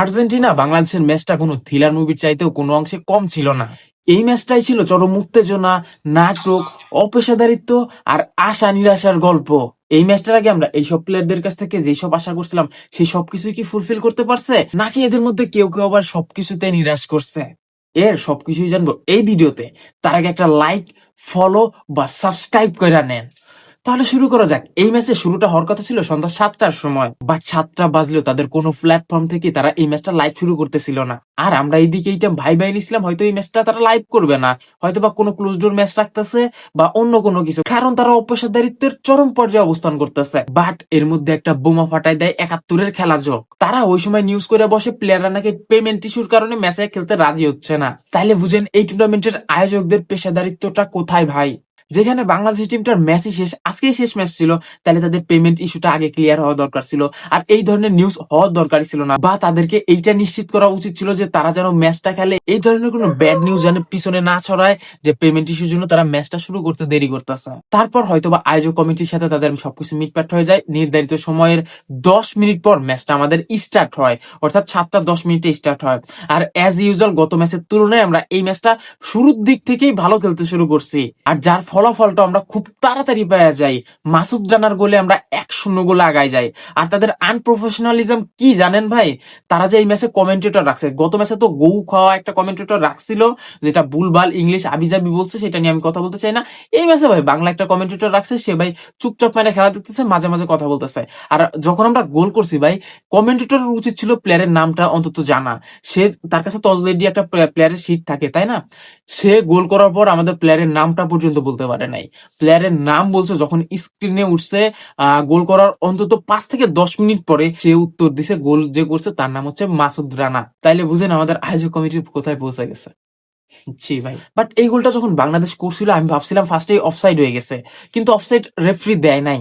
Argentina বাংলাদেশের ম্যাচটা কোনো থ্রিলার মুভির চাইতেও কোনো অংশে কম ছিল না। এই ম্যাচটাই ছিল চরম উত্তেজনা, নাটক, অপেশাদারিত্ব আর আশা নিরাশার গল্প। এই ম্যাচটার আগে আমরা এইসব প্লেয়ারদের কাছ থেকে যেসব আশা করছিলাম, সেই সবকিছুই কি ফুলফিল করতে পারছে? নাকি এদের মধ্যে কেউ কেউ আবার সবকিছুতে নিরাশ করছে? এর সবকিছুই জানব এই ভিডিওতে তার আগে একটা লাইক ফলো বা সাবস্ক্রাইব করে নেন। তাহলে শুরু করা যাক। এই ম্যাচের শুরুটা হওয়ার কথা ছিল সন্ধ্যা সাতটার সময়। বাট সাতটা বাজলেও তাদের কোনো প্ল্যাটফর্ম থেকে তারা এই ম্যাচটা লাইভ শুরু করতেছিল না। আর আমরা এইদিকে এইটা ভাই ভাই নিছিলাম, হয়তো এই ম্যাচটা তারা লাইভ করবে না। হয়তো বা কোনো ক্লোজ ডোর ম্যাচ রাখতেছে বা অন্য কোনো কিছু। কারণ তারা অপেশাদারিত্বের চরম পর্যায়ে অবস্থান করতেছে। বাট এর মধ্যে একটা বোমা ফাটাই দেয় একাত্তরের খেলা যোগ। তারা ওই সময় নিউজ করে বসে প্লেয়াররা নাকি পেমেন্ট ইস্যুর কারণে ম্যাচে খেলতে রাজি হচ্ছে না। তাইলে বুঝেন এই টুর্নামেন্টের আয়োজকদের পেশাদারিত্বটা কোথায় ভাই? যেখানে বাংলাদেশ টিমটার ম্যাচই শেষ আজকে শেষ ম্যাচ ছিল, তাহলে তাদের পেমেন্ট ইস্যুটা আগে ক্লিয়ার হওয়া দরকার ছিল। আর এই ধরনের নিউজ হওয়ার দরকার ছিল না। বা তাদেরকে এইটা নিশ্চিত করা উচিত ছিল যে তারা যেন ম্যাচটা খেলে। এই ধরনের কোনো ব্যাড নিউজ যেন পিছনে না ছড়ায়, যে পেমেন্ট ইস্যুর জন্য তারা ম্যাচটা শুরু করতে দেরি করতেছে। তারপর হয়তো বা আয়োজক কমিটির সাথে তাদের সবকিছু মিটপাট হয়ে যায়। নির্ধারিত সময়ের দশ মিনিট পর ম্যাচটা আমাদের স্টার্ট হয়। অর্থাৎ সাতটা দশ মিনিটে স্টার্ট হয়। আর অ্যাজ ইউজুয়াল গত ম্যাচের তুলনায় আমরা এই ম্যাচটা শুরুর দিক থেকেই ভালো খেলতে শুরু করছি। আর যার ফলাফলটা আমরা খুব তাড়াতাড়ি পাওয়া যাই। মাসুদ রানার গোলে আমরা এক শূন্য গোলে আগায় যাই। আর তাদের আনপ্রফেশনালিজম কি জানেন ভাই? তারা যে এই ম্যাচে কমেন্টেটর রাখছে। গত ম্যাচে তো গৌ খাওয়া একটা কমেন্টেটর রাখছিল, যেটা ভুলভাল ইংলিশ আবিজাবি বলছে, সেটা নিয়ে আমি কথা বলতে চাই না। এই ম্যাচে ভাই বাংলা একটা কমেন্টেটর রাখছে, সে ভাই চুপচাপ মানে খেলা দেখতেছে, মাঝে মাঝে কথা বলতেছে। আর যখন আমরা গোল করছি ভাই কমেন্টেটরের উচিত ছিল প্লেয়ারের নামটা অন্তত জানা। সে তার কাছে তো অলরেডি একটা প্লেয়ারের সিট থাকে, তাই না? সে গোল করার পর আমাদের প্লেয়ারের নামটা পর্যন্ত বলতে পারে নাই। প্লেয়ারের নাম বলছে যখন স্ক্রিনে উঠছে গোল করার অন্তত পাঁচ থেকে দশ মিনিট পরে সে উত্তর দিছে, গোল যে করছে তার নাম হচ্ছে মাসুদ রানা। তাইলে বুঝেন আমাদের আয়োজক কমিটি কোথায় পৌঁছে গেছে। জি ভাই। বাট এই গোলটা যখন বাংলাদেশ করছিল, আমি ভাবছিলাম ফার্স্টে অফসাইড হয়ে গেছে। কিন্তু অফসাইড রেফারি দেয় নাই।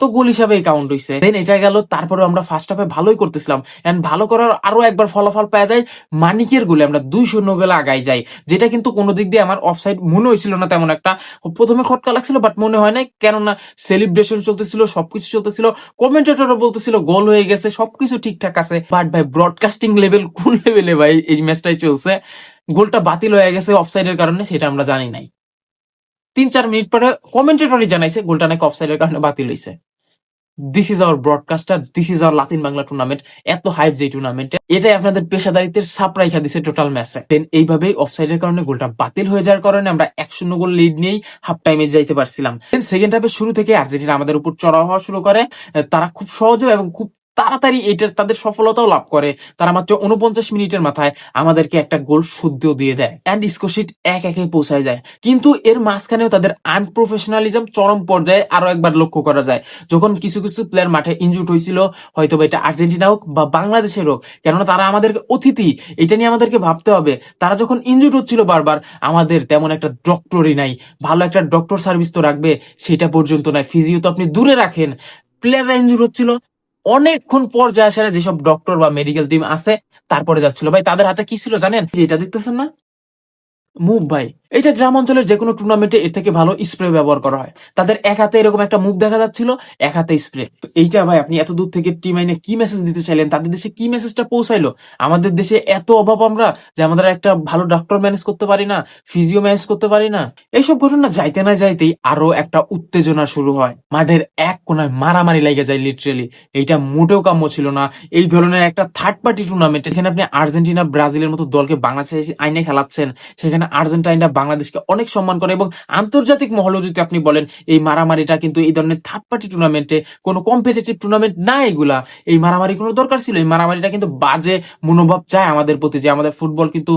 তো গোল হিসাবে কাউন্ট হইছে। দেন এটা গেল, তারপরে আমরা ফার্স্ট হাফে ভালোই করতেছিলাম। এন্ড ভালো করার আরও একবার ফলাফল পাওয়া যায় মানিকের গোলে আমরা দুই শূন্য গোলে আগাই যাই। যেটা কিন্তু কোনো দিক দিয়ে আমার অফসাইড মনে হয়েছিল না তেমন একটা। প্রথমে খটকা লাগছিল বাট মনে হয় না কেননা সেলিব্রেশন চলতেছিল, সবকিছু চলতেছিল। কমেন্টেটরও বলতেছিল গোল হয়ে গেছে, সবকিছু ঠিকঠাক আছে। বাট ভাই ব্রডকাস্টিং লেভেল কোন লেভেলে ভাই এই ম্যাচটাই চলছে? গোলটা বাতিল হয়ে গেছে অফ অফসাইডের কারণে, সেটা আমরা জানি নাই। তিন চার মিনিট পরে কমেন্টেটরই জানাইছে গোলটা নাকি অফসাইডের কারণে বাতিল হয়েছে this is our broadcaster this is our Latin Bangla tournament এত হাইপ যে টুর্নামেন্টে এটাই আপনাদের পেশাদারিত্বের সাপ রাইখা দিছে টোটাল ম্যাচে দেন এইভাবেই অফসাইডের কারণে গোলটা বাতিল হয়ে যাওয়ার কারণে আমরা এক শূন্য গোল লিড নিয়েই হাফ টাইমে যাইতে পারছিলাম। দেন সেকেন্ড হাফের শুরু থেকে আর্জেন্টিনা আমাদের উপর চড়াও হওয়া শুরু করে। তারা খুব সহজে এবং খুব তাড়াতাড়ি এটা তাদের সফলতাও লাভ করে। তারা মাত্র উনপঞ্চাশ মিনিটের মাথায় আমাদেরকে একটা গোল শুদ্ধও দিয়ে দেয় অ্যান্ড স্কোশিট এক একে পৌঁছায় যায়। কিন্তু এর মাঝখানেও তাদের আনপ্রফেশনালিজম চরম পর্যায়ে আরও একবার লক্ষ্য করা যায়। যখন কিছু কিছু প্লেয়ার মাঠে ইনজুট হয়েছিল হয়তো এটা আর্জেন্টিনা হোক বা বাংলাদেশের হোক, কেননা তারা আমাদের অতিথি, এটা নিয়ে আমাদেরকে ভাবতে হবে। তারা যখন ইনজুট হচ্ছিল বারবার, আমাদের তেমন একটা ডক্টরই নাই। ভালো একটা ডক্টর সার্ভিস তো রাখবে, সেটা পর্যন্ত নাই ফিজিও তো আপনি দূরে রাখেন। প্লেয়াররা ইনজুর হচ্ছিল অনেকক্ষণ পর যায় আসে যেসব ডক্টর বা মেডিকেল টিম আছে, তারপরে যাচ্ছিল। ভাই, তাদের হাতে কি ছিল জানেন? যেটা দেখতেছেন না? মুভ ভাই এটা গ্রাম অঞ্চলের যে কোনো টুর্নামেন্টে এর থেকে ভালো স্প্রে ব্যবহার করা হয়। তাদের এক হাতে এরকম একটা মুভ দেখা যাচ্ছিল, এক হাতে স্প্রে এইটা ভাই, আপনি এত দূর থেকে টিম আইনে কি মেসেজ দিতে চাইলেন? তাদের দেশে কি মেসেজটা পৌঁছাইলো? আমাদের দেশে এত অভাব আমরা যে আমাদের একটা ভালো ডক্টর ম্যানেজ করতে পারি না ফিজিও ম্যানেজ করতে পারি না। এইসব ঘটনা যাইতে না যাইতেই আরও একটা উত্তেজনা শুরু হয়। মাঠের এক কোনায় মারামারি লেগে যায় লিটারেলি এইটা মোটেও কাম্য ছিল না। এই ধরনের একটা থার্ড পার্টি টুর্নামেন্ট এখানে আপনি আর্জেন্টিনা, ব্রাজিলের মতো দলকে বাংলাদেশে আইনে খেলাচ্ছেন, সেখানে আর্জেন্টাইনরা বাংলাদেশকে অনেক সম্মান করে এবং আন্তর্জাতিক মহলেও যদি আপনি বলেন এই মারামারিটা কিন্তু এই ধরনের থার্ড পার্টি টুর্নামেন্টে কোনো কম্পিটিটিভ টুর্নামেন্ট না এগুলা, এই মারামারি কোনো দরকার ছিল? এই মারামারিটা কিন্তু বাজে মনোভাব চায় আমাদের প্রতি যে আমাদের ফুটবল কিন্তু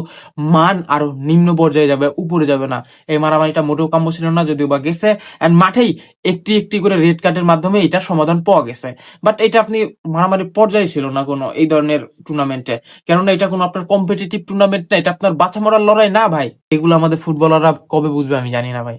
মান আরও নিম্ন পর্যায়ে যাবে, উপরে যাবে না। এই মারামারিটা মোটেও কাম্য ছিল না, যদিও বা গেছে। এন্ড মাঠেই একটি একটি করে রেড কার্ডের মাধ্যমে এটা সমাধান পাওয়া গেছে। বাট এটা আপনি মারামারি পর্যায়ে ছিল না কোনো এই ধরনের টুর্নামেন্টে কেননা এটা কোনো আপনার কম্পিটিটিভ টুর্নামেন্ট না, এটা আপনার বাঁচা মরার লড়াই না ভাই। এগুলো আমাদের ফুটবলাররা কবে বুঝবে আমি জানি না ভাই।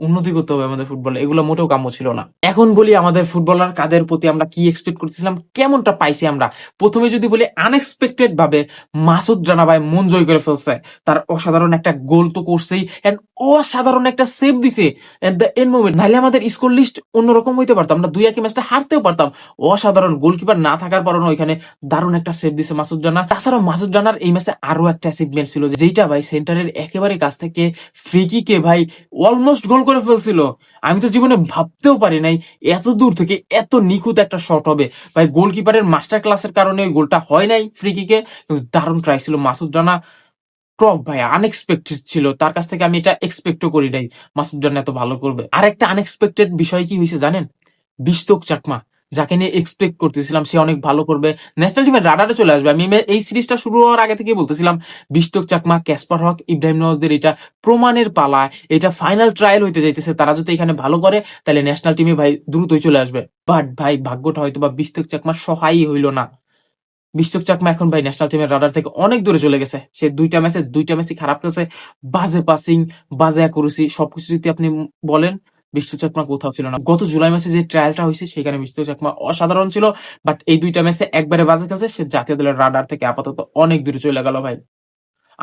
উন্নতি করতে হবে আমাদের ফুটবলে এগুলো মোটেও কাম্য ছিল না। এখন বলি আমাদের ফুটবলার কাদের প্রতি আমরা কি এক্সপেক্ট করতেছিলাম? কেমনটা পাইছি আমরা? প্রথমে যদি বলি আনএক্সপেক্টেড ভাবে মাসুদ রানা ভাই মন জয় করে ফেলছে। তার অসাধারণ একটা গোল তো করছেই এন্ড অসাধারণ একটা সেভ দিছে এট দ্য এন্ড মোমেন্ট নাহলে আমাদের স্কোর লিস্ট অন্যরকম হইতে পারতাম আমরা দুই একই ম্যাচটা হারতেও পারতাম। অসাধারণ গোলকিপার না থাকার পরও ওইখানে দারুণ একটা সেভ দিছে মাসুদ রানা। তাছাড়াও মাসুদ রানার এই ম্যাচে আরও একটা অ্যাচিভমেন্ট ছিল যেটা ভাই সেন্টারের একেবারে কাছ থেকে ফ্রিকিকে ভাই অলমোস্ট গোল করে ফেলছিল। আমি তো জীবনে ভাবতেও পারি নাই এত দূর থেকে এত নিখুঁত একটা শট হবে। ভাই গোলকিপারের মাস্টার ক্লাসের কারণে ওই গোলটা হয় নাই ফ্রিকিকে কিন্তু দারুণ ট্রাই ছিল মাসুদ রানা। টপ ভাই আনএক্সপেক্টেড ছিল। তার কাছ থেকে আমি এটা এক্সপেক্টও করি নাই। মাসুদ রানা এত ভালো করবে। আর একটা আনএক্সপেক্টেড বিষয় কি হয়েছে জানেন? বিস্তক চাকমা। যাকে নিয়ে এক্সপেক্ট করতেছিলাম, সে অনেক ভালো করবে। ন্যাশনাল টিমের রাডারে চলে আসবে। আমি এই সিরিজটা শুরু হওয়ার আগে থেকে বলতেছিলাম বিস্তক চাকমা, ক্যাসপার হক ইব্রাহিম নওয়াজদের এটা প্রমাণের পালা, এটা ফাইনাল ট্রায়াল হইতে যাইতেছে। তারা যদি এখানে ভালো করে, তাহলে ন্যাশনাল টিমে ভাই দ্রুতই চলে আসবে। বাট ভাই, ভাগ্যটা হয়তো বা বিস্তক চাকমা সহায়ই হইল না। বিশ্বক চাকমা এখন ভাই ন্যাশনাল টিমের রাডার থেকে অনেক দূরে চলে গেছে। সে দুইটা ম্যাচে দুইটা ম্যাচই খারাপ খেলছে। বাজে পাসিং বাজে অ্যাকুরেসি সবকিছু যদি আপনি বলেন বিশ্ব চাকমা কোথাও ছিল না। গত জুলাই মাসে যে ট্রায়ালটা হয়েছে, সেখানে বিষ্ণু চাকমা অসাধারণ ছিল বাট এই দুইটা ম্যাচে একবারে বাজে খেলছে সে জাতীয় দলের রাডার থেকে আপাতত অনেক দূরে চলে গেল ভাই।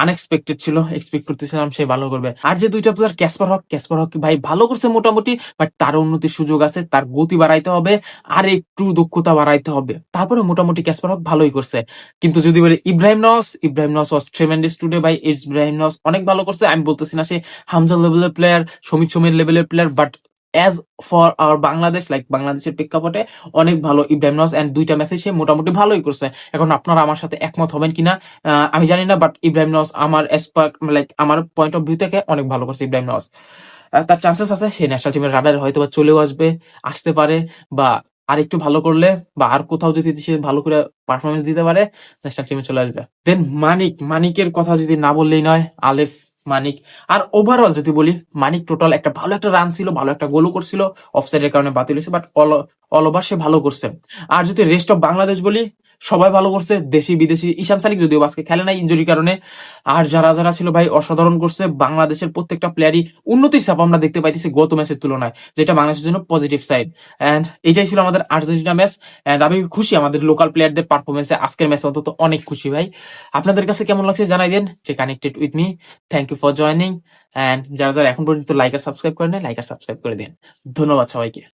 আনএক্সপেক্টেড ছিল এক্সপেক্ট করতেছিলাম সে ভালো করবে। আর যে দুইটা player Kasper Hoque Kasper Hoque ভাই ভালো করছে মোটামুটি বাট তার উন্নতির সুযোগ আছে, তার গতি বাড়াইতে হবে, আর একটু দক্ষতা বাড়াইতে হবে। তারপরে মোটামুটি ক্যাসপার হক ভালোই করছে। কিন্তু যদি বলি Ibrahim Nas Ibrahim Nas was tremendous today ভাই ইব্রাহিম নস অনেক ভালো করছে, আমি বলতেছি না সে হামজা লেভেলের প্লেয়ার সমিত সমীর লেভেলের player but as for our Bangladesh like বাংলাদেশের প্রেক্ষাপটে, অনেক ভালো ইব্রাহিম নস এন্ড দুইটা ম্যাচে সে মোটামুটি ভালোই করছে। এখন আপনারা আমার সাথে একমত হবেন কিনা আমি জানি না বাট ইব্রাহিম নস আমার এসপার্ট লাইক আমার পয়েন্ট অফ ভিউ থেকে অনেক ভালো করছে ইব্রাহিম নস তার চান্সেস আছে সে ন্যাশনাল টিমের রাডারে হয়তো বা চলেও আসবে, আসতে পারে, বা আর একটু ভালো করলে, বা আর কোথাও যদি সে ভালো করে পারফরমেন্স দিতে পারে ন্যাশনাল টিমে চলে আসবে। দেন মানিক, মানিকের কথা যদি না বললেই নয়, আলেফ মানিক। আর ওভারঅল যদি বলি, মানিক টোটাল একটা ভালো একটা রান ছিল, ভালো একটা গোলও করছিল অফসাইডের কারণে বাতিল হয়েছে বাট অল অল ওভার সে ভালো করছে। আর যদি রেস্ট অফ বাংলাদেশ বলি সবাই ভালো করছে, দেশি, বিদেশি। ঈশান সালিক যদিও আজকে খেলে নাই ইঞ্জুরির কারণে। আর যারা যারা ছিল ভাই, অসাধারণ করছে। বাংলাদেশের প্রত্যেকটা প্লেয়ারই উন্নতির ছাপ আমরা দেখতে পাইতেছি গত ম্যাচের তুলনায়, যেটা বাংলাদেশের জন্য পজিটিভ সাইড এন্ড এটাই ছিল আমাদের আর্জেন্টিনা ম্যাচ এন্ড আমি খুশি আমাদের লোকাল প্লেয়ারদের পারফরমেন্সে আজকের ম্যাচ অন্তত অনেক খুশি ভাই। আপনাদের কাছে কেমন লাগছে জানাই দেন। যে connected with me thank you for joining and যারা যারা এখন পর্যন্ত লাইক আর সাবস্ক্রাইব করেন লাইক আর সাবস্ক্রাইব করে দিন। ধন্যবাদ সবাইকে।